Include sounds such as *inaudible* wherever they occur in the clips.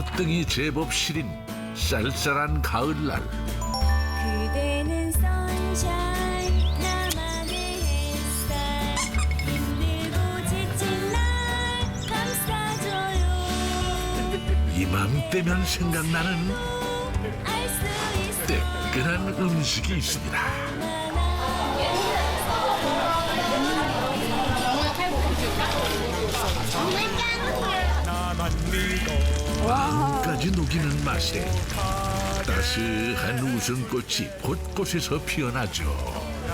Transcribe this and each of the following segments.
콧등이 제법 시린 쌀쌀한 가을날. 그대는 sunshine 나만의 햇살. 힘들고 지친 날 감싸줘요. 이맘때면 생각나는 알수 있어. 뜨끈한 음식이 있습니다. 마음까지 녹이는 맛에 따스한 웃음꽃이 곳곳에서 피어나죠.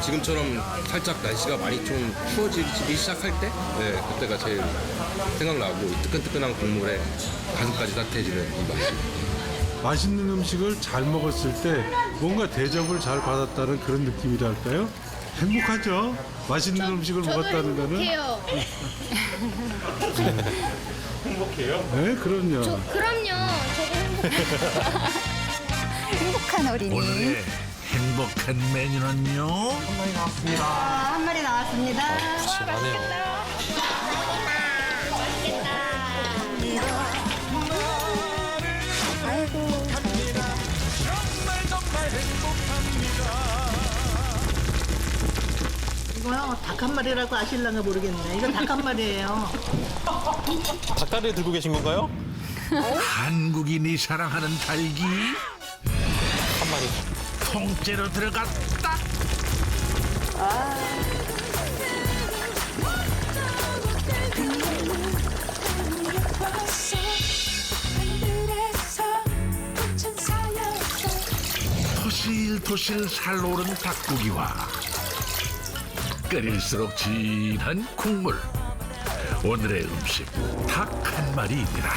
지금처럼 살짝 날씨가 많이 좀 추워지기 시작할 때, 네, 그때가 제일 생각나고 이 뜨끈뜨끈한 국물에 가슴까지 따뜻해지는 이 맛이. 맛있는 음식을 잘 먹었을 때 뭔가 대접을 잘 받았다는 그런 느낌이랄까요? 행복하죠? 맛있는 음식을 먹었다는 거는 행복해요? *laughs* 네, 그럼요. 그럼요. 저도 행복해요. *laughs* 행복한 어린이. 오늘의 행복한 메뉴는요. 아, 한 마리 나왔습니다. 이 거요 닭 한 마리라고 아실랑가 모르겠네. 이건 닭한 마리예요. 닭다리를 들고 계신 건가요? 한국인이 사랑하는 달기 한 마리. 통째로 들어갔다. 사였어 토실토실 살오른 닭고기와 끓일수록 진한 국물. 오늘의 음식 닭 한 마리입니다.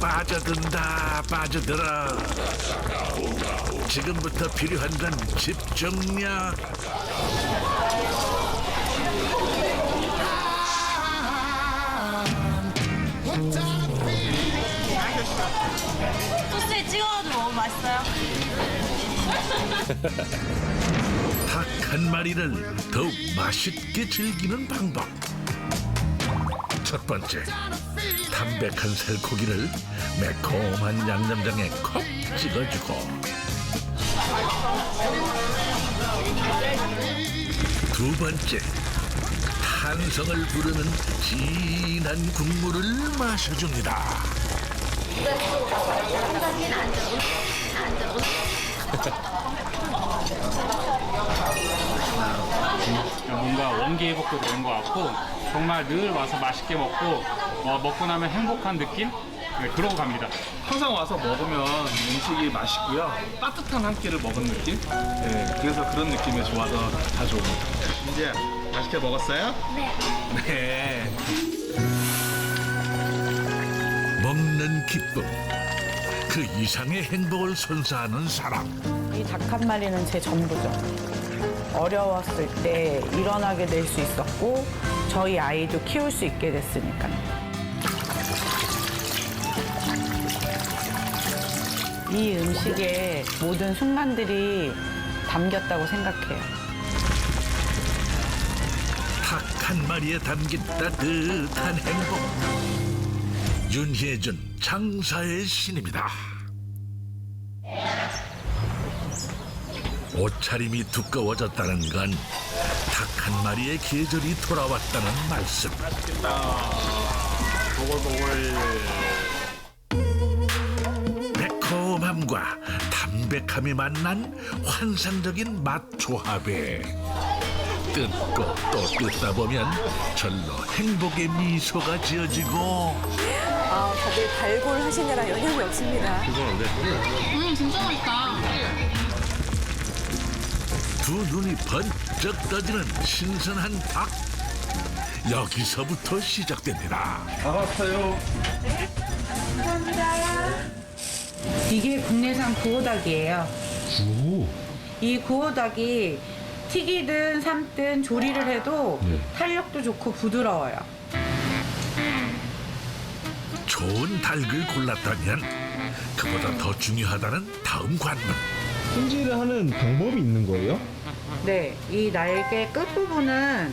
빠져든다 빠져들어 지금부터 필요한 건 집중력 닭 한 마리를 더욱 맛있게 즐기는 방법. 첫 번째, 담백한 살코기를 매콤한 양념장에 콕 찍어주고. 두 번째, 탄성을 부르는 진한 국물을 마셔줍니다. 뭔가 원기 회복도 되는 것 같고 정말 늘 와서 맛있게 먹고 어, 먹고 나면 행복한 느낌? 네, 그러고 갑니다. 항상 와서 먹으면 음식이 맛있고요. 따뜻한 한 끼를 먹은 느낌? 네, 그래서 그런 느낌이 좋아서 자주 옵니다. 이제 맛있게 먹었어요? 네. 네. 먹는 기쁨. 그 이상의 행복을 선사하는 사람. 이 닭 한 마리는 제 전부죠. 어려웠을 때 일어나게 될 수 있었고 저희 아이도 키울 수 있게 됐으니까요. 이 음식에 모든 순간들이 담겼다고 생각해요. 닭 한 마리에 담긴 따뜻한 행복. 윤혜준 장사의 신입니다. 옷차림이 두꺼워졌다는 건 닭 한 마리의 계절이 돌아왔다는 말씀. 매콤함과 담백함이 만난 환상적인 맛 조합에 뜯고 또 뜯다 보면 절로 행복의 미소가 지어지고 아, 다들 발골 하시느라 영향이 없습니다. 음, 진짜 맛있다. 두 눈이 번쩍 떠지는 신선한 닭 여기서부터 시작됩니다. 이게 국내산 구호닭이에요. 이 구호닭이 튀기든 삶든 조리를 해도 탄력도 좋고 부드러워요. 좋은 닭을 골랐다면 그보다 더 중요하다는 다음 관문 손질을 하는 방법이 있는 거예요? 네, 이 날개 끝부분은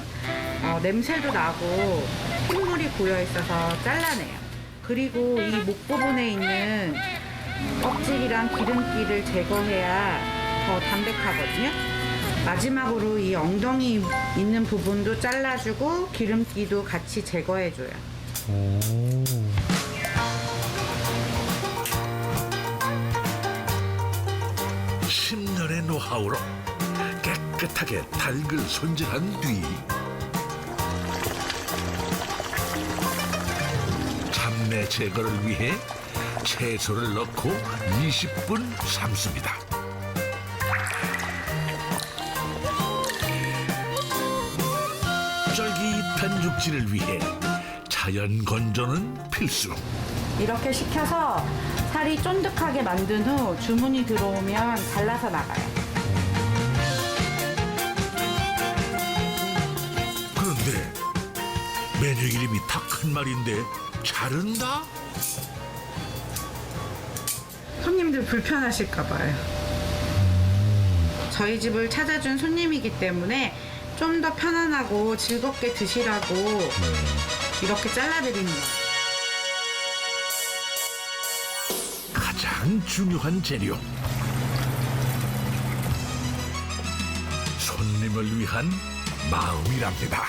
어, 냄새도 나고 핏물이 고여 있어서 잘라내요. 그리고 이 목 부분에 있는 껍질이랑 기름기를 제거해야 더 담백하거든요. 마지막으로 이 엉덩이 있는 부분도 잘라주고 기름기도 같이 제거해줘요. 십년의 노하우로 깨끗하게 닭을 손질한 뒤 잡내 제거를 위해 채소를 넣고 20분 삶습니다. 쫄깃한 육질을 위해 자연 건조는 필수. 이렇게 식혀서 살이 쫀득하게 만든 후 주문이 들어오면 잘라서 나가요. 그런데 메뉴 이름이 닭한 마리인데 자른다? 손님들 불편하실까 봐요. 저희 집을 찾아준 손님이기 때문에 좀 더 편안하고 즐겁게 드시라고 이렇게 잘라드리는 거 가장 중요한 재료. 손님을 위한 마음이랍니다.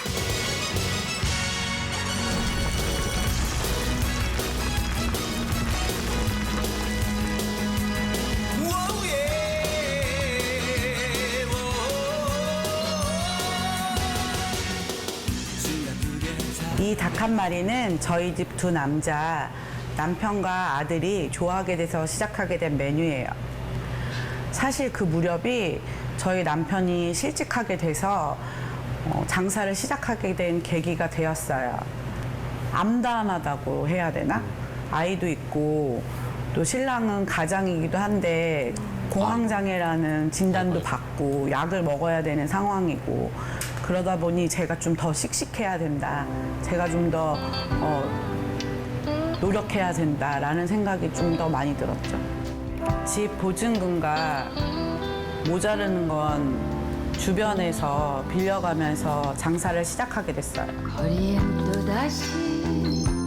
이 닭 한 마리는 저희 집 두 남자, 남편과 아들이 좋아하게 돼서 시작하게 된 메뉴예요. 사실 그 무렵이 저희 남편이 실직하게 돼서 어, 장사를 시작하게 된 계기가 되었어요. 암담하다고 해야 되나? 아이도 있고 또 신랑은 가장이기도 한데 공황장애라는 진단도 받고 약을 먹어야 되는 상황이고 그러다 보니 제가 좀 더 씩씩해야 된다. 제가 좀더 어, 노력해야 된다라는 생각이 좀 더 많이 들었죠. 집 보증금과 모자르는 건 주변에서 빌려가면서 장사를 시작하게 됐어요. 거리엔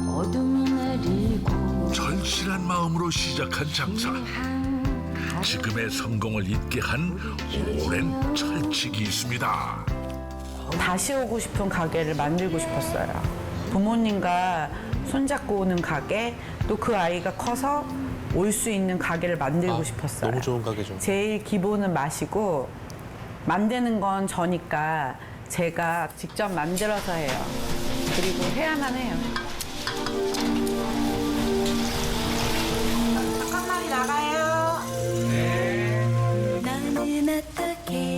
어둠이 내리고 절실한 마음으로 시작한 장사. 지금의 성공을 잇게 한 오랜 철칙이 있습니다. 다시 오고 싶은 가게를 만들고 싶었어요. 부모님과 손잡고 오는 가게, 또 그 아이가 커서 올 수 있는 가게를 만들고 싶었어요. 너무 좋은 가게죠. 제일 기본은 맛이고, 만드는 건 저니까 제가 직접 만들어서 해요. 그리고 해야만 해요. 잠깐만 나가요.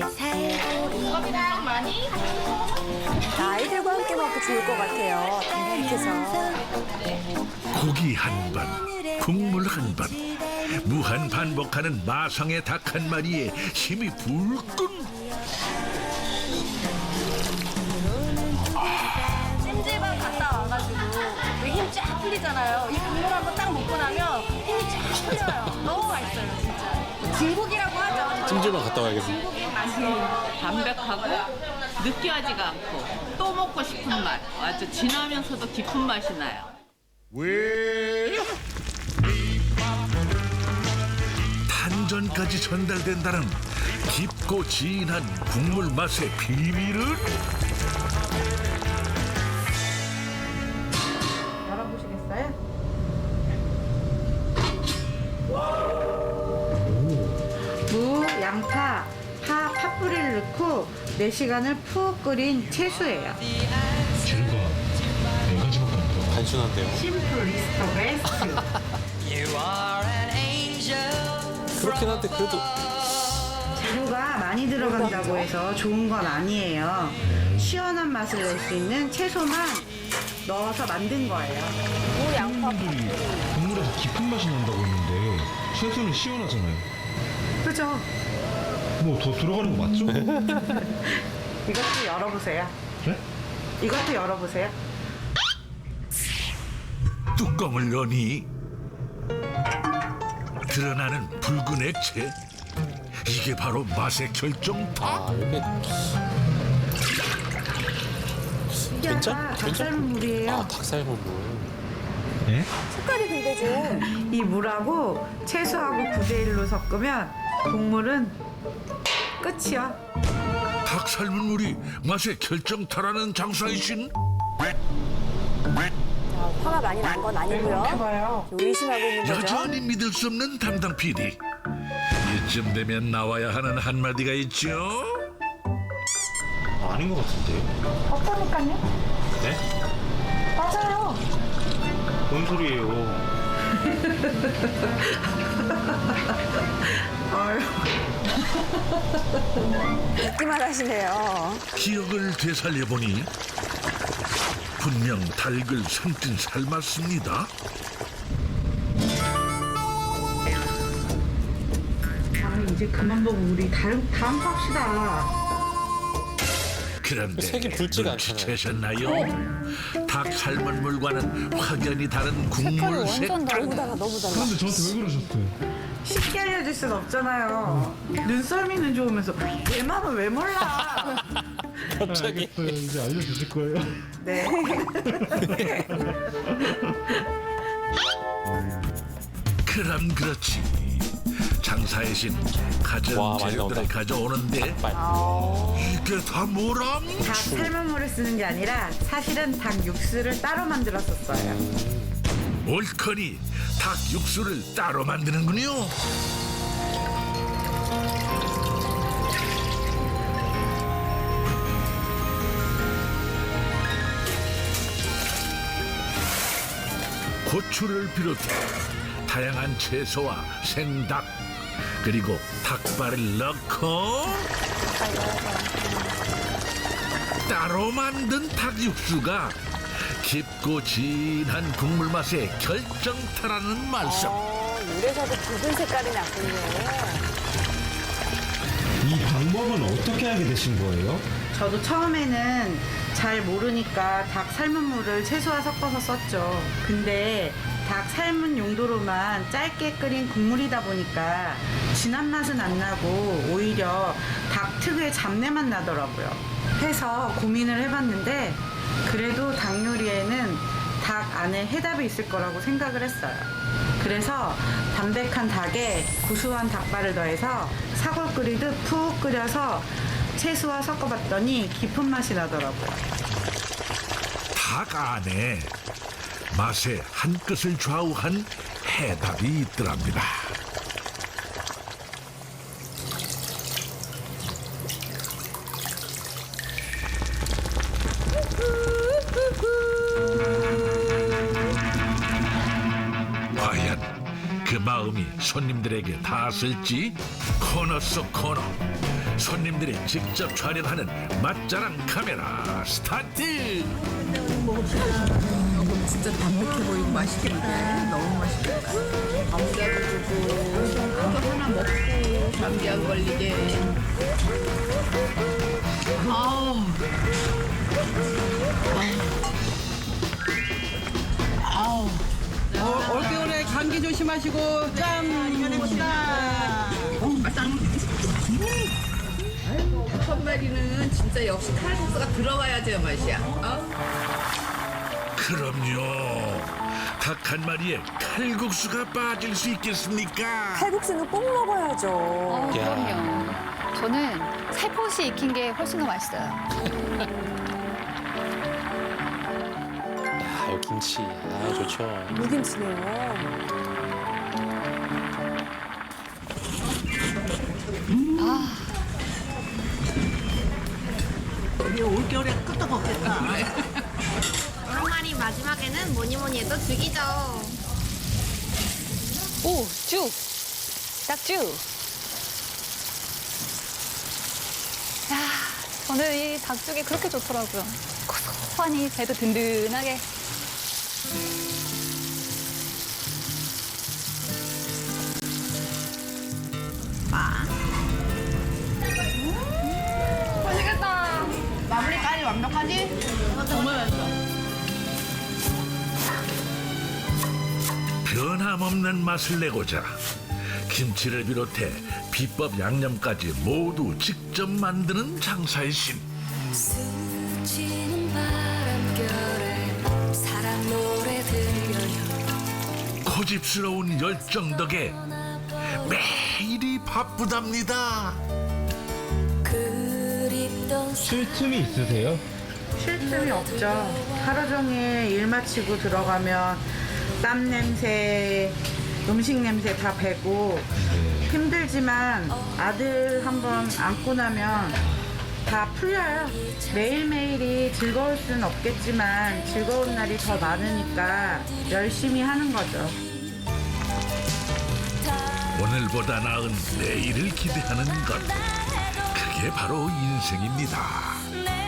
살고 아이들과 함께 먹기 좋을 것 같아요. 담백해서. 고기 한 번, 국물 한 번, 무한 반복하는 마성의 닭 한 마리에 힘이 불끈. 찜질방 갔다 와가지고 힘 쫙 풀리잖아요. 이 국물 한 번 딱 먹고 나면 힘이 쫙 풀려요. 너무 맛있어요, 진짜. 진국이 찜질방 갔다 와야겠네. 담백하고 느끼하지가 않고 또 먹고 싶은 맛 아주 진하면서도 깊은 맛이 나요. 탄전까지 전달된다는 깊고 진한 국물 맛의 비밀은 4시간을 푹 끓인 채소예요. 단순한데요. 심플 리스터 베스트. 그렇긴 한데 그래도 재료가 많이 들어간다고 해서 좋은 건 아니에요. 시원한 맛을 낼 수 있는 채소만 넣어서 만든 거예요. 분들이 국물에서 깊은 맛이 난다고 했는데 채소는 시원하잖아요. 그죠? 뭐 더 들어가는 거 맞죠? *laughs* 이것도 열어보세요. 네? 이것도 열어보세요. 뚜껑을 여니 드러나는 붉은 액체 이게 바로 맛의 결정타. 아 이게 괜찮? 닭 괜찮? 삶은 물이에요. 아 닭살물 물. 색깔이 근데 좀 이 물하고 채소하고 9대 1로 섞으면 국물은 끝이야. 닭 삶은 물이 맛의 결정타라는 장사이신 아, 화가 많이 난 건 아니고요. 의심하고 있는 거죠. 여전히 믿을 수 없는 담당 PD. 이쯤 되면 나와야 하는 한마디가 있죠. 아, 아닌 것 같은데. 없다니까요? 네? 맞아요. 뭔 소리예요? *laughs* *laughs* 웃기만 하시네요. 기억을 되살려보니 분명 닭을 삶긴 삶았습니다. 아 이제 그만 보고 우리 다음 다음 거 합시다. 그런데 색이 붉지가 눈치채셨나요? 닭 삶은 물과는 확연히 다른 국물 색깔. 너무 달라, 너무 달라. 그런데 저한테 왜 그러셨어요? 쉽게 알려줄 순 없잖아요. 눈썰미는 좋으면서 내 마음을 왜 몰라? 갑자기. 알겠어요. 이제 알려주실 거예요. *laughs* 네. 그럼 그렇지. 장사의 신 가전 와, 많이 재료들을 나온다. 가져오는데 닭발. 이게 다 뭐람? 닭 삶은 물을 쓰는 게 아니라 사실은 닭 육수를 따로 만들었었어요. 옳거니 닭 육수를 따로 만드는군요. 고추를 비롯해 다양한 채소와 생닭 그리고 닭발을 넣고 따로 만든 닭 육수가 깊고 진한 국물 맛의 결정타라는 말씀. 어, 이래서도 붉은 색깔이 났군요. 이 방법은 어떻게 하게 되신 거예요? 저도 처음에는 잘 모르니까 닭 삶은 물을 채소와 섞어서 썼죠. 근데 닭 삶은 용도로만 짧게 끓인 국물이다 보니까 진한 맛은 안 나고 오히려 닭 특유의 잡내만 나더라고요. 해서 고민을 해봤는데 그래도 닭 요리에는 닭 안에 해답이 있을 거라고 생각을 했어요. 그래서 담백한 닭에 구수한 닭발을 더해서 사골 끓이듯 푹 끓여서 채소와 섞어봤더니 깊은 맛이 나더라고요. 닭 안에 맛의 한 끝을 좌우한 해답이 있더랍니다. 과연 그 마음이 손님들에게 닿았을지? 코너 속 코너. 손님들이 직접 촬영하는 맛자랑 카메라 스타트 진짜 담백해 보이고 맛있겠네. 너무 맛있겠다. 감자도 주고 그거 하나 먹고 감기 안 걸리게. 아우. 아우. 올, 올겨울에 감기 조심하시고 짠 이겨냅시다. 첫 마리는 진짜 역시 칼국수가 들어가야 제 맛이야. 어? 그럼요. 닭 한 마리에 칼국수가 빠질 수 있겠습니까? 칼국수는 꼭 먹어야죠. 어, 야. 그럼요. 저는 살포시 익힌 게 훨씬 더 맛있어요. *laughs* 야, 이 김치. 아, 좋죠. 무김치네요. 죽이죠. 오, 쭉! 닭쭉! 야, 저는 이 닭죽이 그렇게 좋더라고요. 고소하니 배도 든든하게. 음, 맛있겠다. 마무리까지 완벽하지? 정말 맛있어. 변함없는 맛을 내고자 김치를 비롯해 비법 양념까지 모두 직접 만드는 장사의 신. 스치는 바람결에 사랑 노래 들려요 고집스러운 열정 덕에 매일이 바쁘답니다. 그립던 쉴 틈이 있으세요? 쉴 틈이 없죠. 하루 종일 일 마치고 들어가면 땀 냄새, 음식 냄새 다 배고 힘들지만 아들 한번 안고 나면 다 풀려요. 매일매일이 즐거울 수는 없겠지만 즐거운 날이 더 많으니까 열심히 하는 거죠. 오늘보다 나은 내일을 기대하는 것. 그게 바로 인생입니다.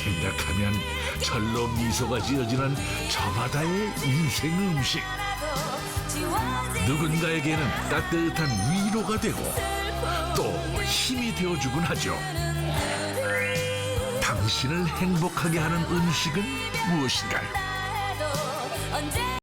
생각하면 절로 미소가 지어지는 저마다의 인생 음식. 누군가에게는 따뜻한 위로가 되고 또 힘이 되어주곤 하죠. 당신을 행복하게 하는 음식은 무엇인가요?